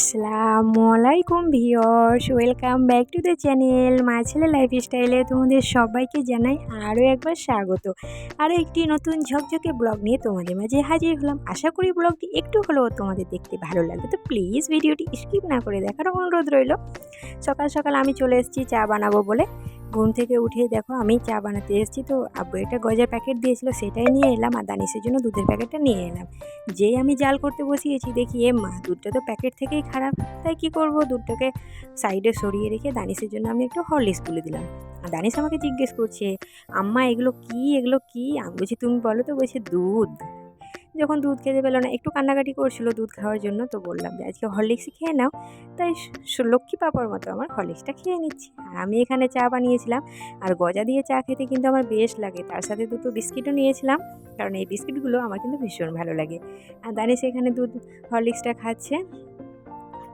আসসালামু আলাইকুম viewers welcome back to the channel মা ছেলে লাইফস্টাইলে তোমাদের সবাইকে জানাই আরও একবার স্বাগত। আরও একটি নতুন ঝকঝকে ব্লগ নিয়ে তোমাদের মাঝে হাজির হলাম। আশা করি ব্লগটি একটু হলেও তোমাদের দেখতে ভালো লাগবে। তো প্লিজ ভিডিওটি স্কিপ না করে দেখার অনুরোধ রইল। সকাল সকাল আমি চলে এসেছি চা বানাবো বলে। ঘুম থেকে উঠে দেখো আমি চা বানাতে এসেছি তো আব্বু একটা গজার প্যাকেট দিয়েছিল, সেটাই নিয়ে এলাম আর দানিসের জন্য দুধের প্যাকেটটা নিয়ে এলাম। যেই আমি জাল করতে বসিয়েছি দেখি, এ মা, দুধটা তো প্যাকেট থেকেই খারাপ, তাই কি করব? দুধটাকে সাইডে সরিয়ে রেখে দানিসের জন্য আমি একটু হরলিক্স তুলে দিলাম। আর দানিস আমাকে জিজ্ঞেস করছে, আম্মা এগুলো কি এগুলো কি? আমি বলছি, তুমি বলো তো, বলছে, দুধ। যখন দুধ খেতে পেল না, একটু কান্নাকাটি করছিল দুধ খাওয়ার জন্য, তো বললাম যে, আজকে হরলিক্স খেয়ে নাও। তাই লক্ষ্মী পাপার মতো আমার হরলিক্সটা খেয়ে নিচ্ছি। আর আমি এখানে চা বানিয়েছিলাম, আর গজা দিয়ে চা খেতে কিন্তু আমার বেশ লাগে। তার সাথে দুটো বিস্কিটও নিয়েছিলাম, কারণ এই বিস্কিটগুলো আমার কিন্তু ভীষণ ভালো লাগে। আর দানিস এখানে দুধ হরলিক্সটা খাচ্ছে।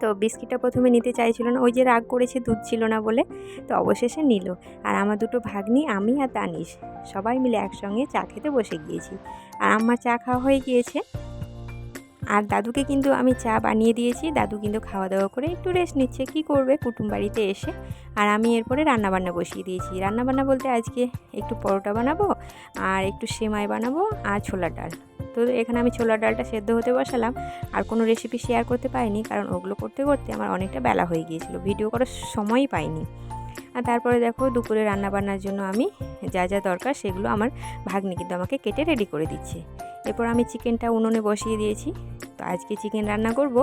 তো বিস্কিটটা প্রথমে নিতে চাইছিল না, ওই যে রাগ করেছে দুধ ছিল না বলে, তো অবশেষে নিল। আর আমার দুটো ভাগ্নি, আমি আর দানিশ সবাই মিলে একসঙ্গে চা খেতে বসে গিয়েছি। আর আমার চা খাওয়া হয়ে গিয়েছে। আর দাদুকে কিন্তু আমি চা বানিয়ে দিয়েছি, দাদু কিন্তু খাওয়া দাওয়া করে একটু রেস্ট নিচ্ছে, কি করবে কুটুম বাড়িতে এসে। আর আমি এরপরে রান্নাবান্না বসিয়ে দিয়েছি। রান্নাবান্না বলতে আজকে একটু পরোটা বানাবো, আর একটু সেমাই বানাবো, আর ছোলার ডাল। তো এখানে আমি ছোলার ডালটা সেদ্ধ হতে বসালাম। আর কোনো রেসিপি শেয়ার করতে পারিনি, কারণ ওগুলো করতে করতে আমার অনেকটা বেলা হয়ে গিয়েছিল। ভিডিও করার সময়ই পাইনি। আর তারপরে দেখো দুপুরে রান্নাবান্নার জন্য আমি যা যা দরকার সেগুলো আমার ভাগ্নি কিন্তু আমাকে কেটে রেডি করে দিচ্ছে। এরপর আমি চিকেনটা উনুনে বসিয়ে দিয়েছি। তো আজকে চিকেন রান্না করব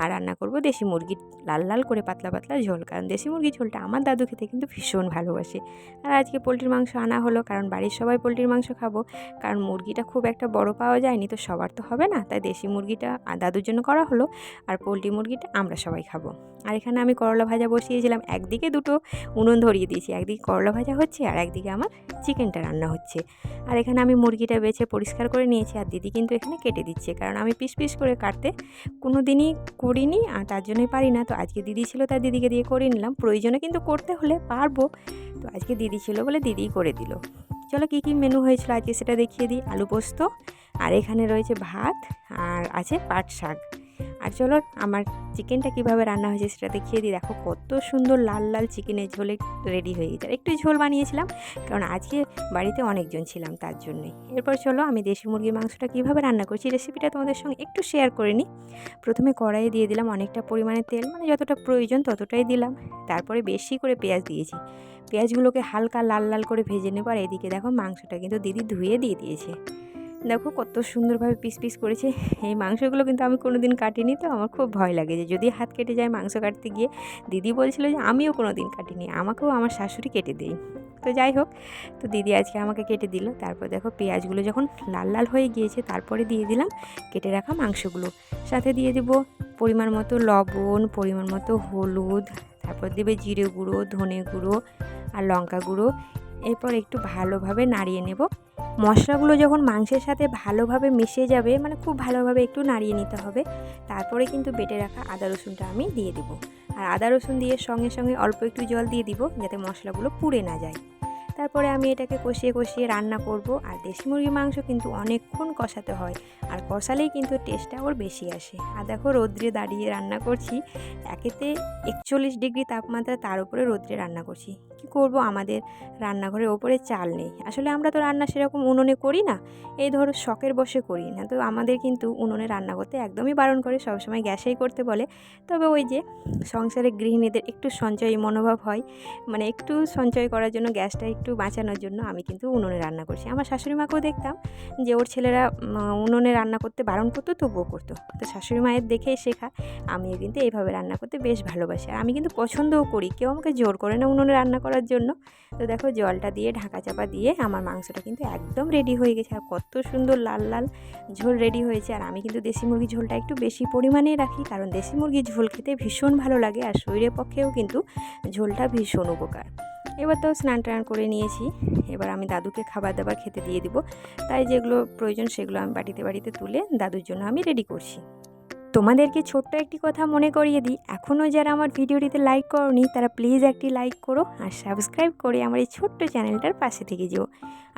আর রান্না করব দেশি মুরগির লাল লাল করে পাতলা পাতলা ঝোল। কারণ দেশি মুরগির ঝোলটা আমার দাদু খেতে কিন্তু ভীষণ ভালোবাসে। আর আজকে পোলট্রির মাংস আনা হলো, কারণ বাড়ির সবাই পোলট্রির মাংস খাব। কারণ মুরগিটা খুব একটা বড় পাওয়া যায়নি, তো সবার তো হবে না। তাই দেশি মুরগিটা দাদুর জন্য করা হলো, আর পোলট্রি মুরগিটা আমরা সবাই খাব। আর এখানে আমি করলা ভাজা বসিয়েছিলাম। একদিকে দুটো উনুন ধরিয়ে দিয়েছি, একদিকে করলা ভাজা হচ্ছে আর একদিকে আমার চিকেনটা রান্না হচ্ছে। আর এখানে আমি মুরগিটা বেছে পরিষ্কার করে নিয়েছি আর দিদি কিন্তু এখানে কেটে দিচ্ছে, কারণ আমি পিস পিস করে কাটতে কোনো দিনই করিনি আর তার জন্যই পারি না। তো আজকে দিদি ছিল তার দিদিকে দিয়ে করে নিলাম। প্রয়োজনে কিন্তু করতে হলে পারব। তো আজকে দিদি ছিল বলে দিদিই করে দিল। চলো কী কী মেনু হয়েছিল আজকে সেটা দেখিয়ে দিই। আলু পোস্ত, আর এখানে রয়েছে ভাত, আর আছে পাট শাক। আর চলো আমার চিকেনটা কীভাবে রান্না হয়েছে সেটা দেখিয়ে দিই। দেখো কত সুন্দর লাল লাল চিকেনের ঝোলে রেডি হয়ে গেছে। একটু ঝোল বানিয়েছিলাম, কারণ আজকে বাড়িতে অনেকজন ছিলাম তার জন্যই এরপর চলো আমি দেশি মুরগির মাংসটা কীভাবে রান্না করছি রেসিপিটা তোমাদের সঙ্গে একটু শেয়ার করে নিই। প্রথমে কড়াইয়ে দিয়ে দিলাম অনেকটা পরিমাণে তেল মানে যতটা প্রয়োজন ততটাই দিলাম। তারপরে বেশি করে পেঁয়াজ দিয়েছি। পেঁয়াজগুলোকে হালকা লাল লাল করে ভেজে নেবার এদিকে দেখো মাংসটা কিন্তু দিদি ধুয়ে দিয়ে দিয়েছে। দেখো কত সুন্দরভাবে পিস পিস করেছে। এই মাংসগুলো কিন্তু আমি কোনো দিন কাটিনি, তো আমার খুব ভয় লাগে যে যদি হাত কেটে যায় মাংস কাটতে গিয়ে, দিদি বলছিল যে আমিও কোনো দিন কাটিনি, আমাকেও আমার শাশুড়ি কেটে দেয়। তো যাই হোক, তো দিদি আজকে আমাকে কেটে দিল। তারপর দেখো পেঁয়াজগুলো যখন লাল লাল হয়ে গিয়েছে, তারপরে দিয়ে দিলাম কেটে রাখা মাংসগুলো। সাথে দিয়ে দেব পরিমাণ মতো লবণ, পরিমাণ মতো হলুদ, তারপর দেবে জিরে গুঁড়ো, ধনে গুঁড়ো আর লঙ্কা গুঁড়ো। এরপর একটু ভালোভাবে নাড়িয়ে নেব। মশলাগুলো যখন মাংসের সাথে ভালোভাবে মিশে যাবে মানে খুব ভালোভাবে একটু নাড়িয়ে নিতে হবে, তারপরে কিন্তু বেটে রাখা আদা রসুনটা আমি দিয়ে দেবো। আর আদা রসুন দিয়ে সঙ্গে সঙ্গে অল্প একটু জল দিয়ে দিব, যাতে মশলাগুলো পুড়ে না যায়। তারপরে আমি এটাকে কষিয়ে কষিয়ে রান্না করব, আর দেশি মুরগির মাংস কিন্তু অনেকক্ষণ কষাতে হয়, আর কষালেই কিন্তু টেস্টটা ওর বেশি আসে। আর দেখো রৌদ্রে দাঁড়িয়ে রান্না করছি, একেতে একচল্লিশ ডিগ্রি তাপমাত্রা তার উপরে রৌদ্রে রান্না করছি। কি করব? আমাদের রান্নাঘরের ওপরে চাল নেই। আসলে আমরা তো রান্না সেরকম উনুনে করি না। এই ধরো শখের বসে করি না। তো আমাদের কিন্তু উনুনে রান্না করতে একদমই বারণ করে। সবসময় গ্যাসেই করতে বলে। তবে ওই যে সংসারে গৃহিণীদের একটু সঞ্চয়ী মনোভাব হয় মানে একটু সঞ্চয় করার জন্য, গ্যাসটা একটু বাঁচানোর জন্য আমি কিন্তু উনুনে রান্না করছি। আমার শাশুড়ি মাকেও দেখতাম যে ওর ছেলেরা উনুনে রান্না করতে বারণ করতো, তবুও করতো। তো শাশুড়ি মায়ের দেখেই শেখা, আমিও কিন্তু এইভাবে রান্না করতে বেশ ভালোবাসি। আর আমি কিন্তু পছন্দও করি। কেউ আমাকে জোর করে না উনুনে রান্না করার জন্য। তো দেখো জলটা দিয়ে ঢাকা চাপা দিয়ে আমার মাংসটা কিন্তু একদম রেডি হয়ে গেছে। আর কত সুন্দর লাল লাল ঝোল রেডি হয়েছে। আর আমি কিন্তু দেশি মুরগির ঝোলটা একটু বেশি পরিমাণে রাখি, কারণ দেশি মুরগির ঝোল খেতে ভীষণ ভালো লাগে। আর শরীরের পক্ষেও কিন্তু ঝোলটা ভীষণ উপকার। এবার তো স্নান টান করে নিয়েছি। এবার আমি দাদুকে খাবার দাবার খেতে দিয়ে দিব। তাই যেগুলো প্রয়োজন সেগুলো আমি বাড়িতে বাড়িতে তুলে দাদুর জন্য আমি রেডি করছি। তোমাদেরকে ছোট্ট একটি কথা মনে করিয়ে দিই। এখনও যারা আমার ভিডিওটিতে লাইক করনি, তারা প্লিজ একটি লাইক করো আর সাবস্ক্রাইব করে আমার এই ছোট্ট চ্যানেলটার পাশে থেকে যেও।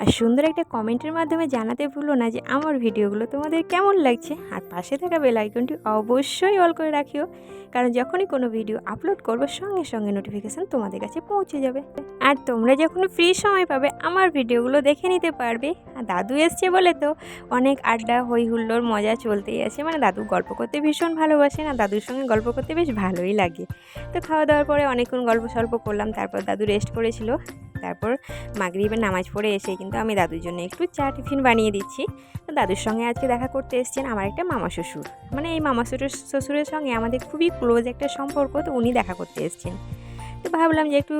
আর সুন্দর একটা কমেন্টের মাধ্যমে জানাতে ভুলো না যে আমার ভিডিওগুলো তোমাদের কেমন লাগছে। আর পাশে থাকা বেল আইকনটি অবশ্যই অল করে রাখিও, কারণ যখনই কোনো ভিডিও আপলোড করব সঙ্গে সঙ্গে নোটিফিকেশান তোমাদের কাছে পৌঁছে যাবে। আর তোমরা যখন ফ্রি সময় পাবে, আমার ভিডিওগুলো দেখে নিতে পারবে। আর দাদু এসছে বলে তো, অনেক আড্ডা হই হুল্লোর মজা চলতেই আছে। মানে দাদু গল্প করতে ভীষণ ভালোবাসে না, দাদুর সঙ্গে গল্প করতে বেশ ভালোই লাগে। তো খাওয়া দাওয়ার পরে অনেকক্ষণ গল্প সল্প করলাম, তারপর দাদু রেস্ট করেছিল। তারপর মাগরিবের নামাজ পড়ে এসে কিন্তু আমি দাদুর জন্য একটু চা টিফিন বানিয়ে দিচ্ছি। তো দাদুর সঙ্গে আজকে দেখা করতে এসেছেন আমার একটা মামা শ্বশুর। মানে এই মামা শ্বশুর, শ্বশুরের সঙ্গে আমাদের খুবই ক্লোজ একটা সম্পর্ক, তো উনি দেখা করতে এসেছেন। তো ভাবলাম যে একটু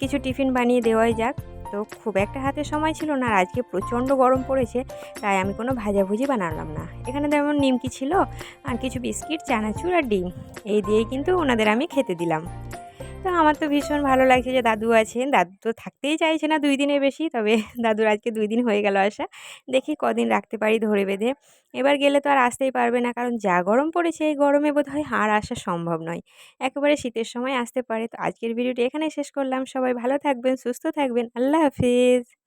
কিছু টিফিন বানিয়ে দেওয়াই যাক। তো খুব একটা হাতে সময় ছিল না আর আজকে প্রচণ্ড গরম পড়েছে, তাই আমি কোনো ভাজাভুজি বানালাম না। এখানে যেমন নিমকি ছিল আর কিছু বিস্কিট, চানাচুর আর ডিম, এই দিয়েই কিন্তু ওনাদের আমি খেতে দিলাম। তো আমার তো ভীষণ ভালো লাগছে যে দাদু আছেন। দাদু তো থাকতেই চাইছে না দুই দিনের বেশি, তবে দাদুর আজকে দুই দিন হয়ে গেল আসা। দেখি কদিন রাখতে পারি ধরে বেঁধে। এবার গেলে তো আর আসতেই পারবে না, কারণ যা গরম পড়েছে এই গরমে বোধ হয় আর আসা সম্ভব নয়। একেবারে শীতের সময় আসতে পারে। তো আজকের ভিডিওটি এখানে শেষ করলাম। সবাই ভালো থাকবেন, সুস্থ থাকবেন। আল্লাহ হাফিজ।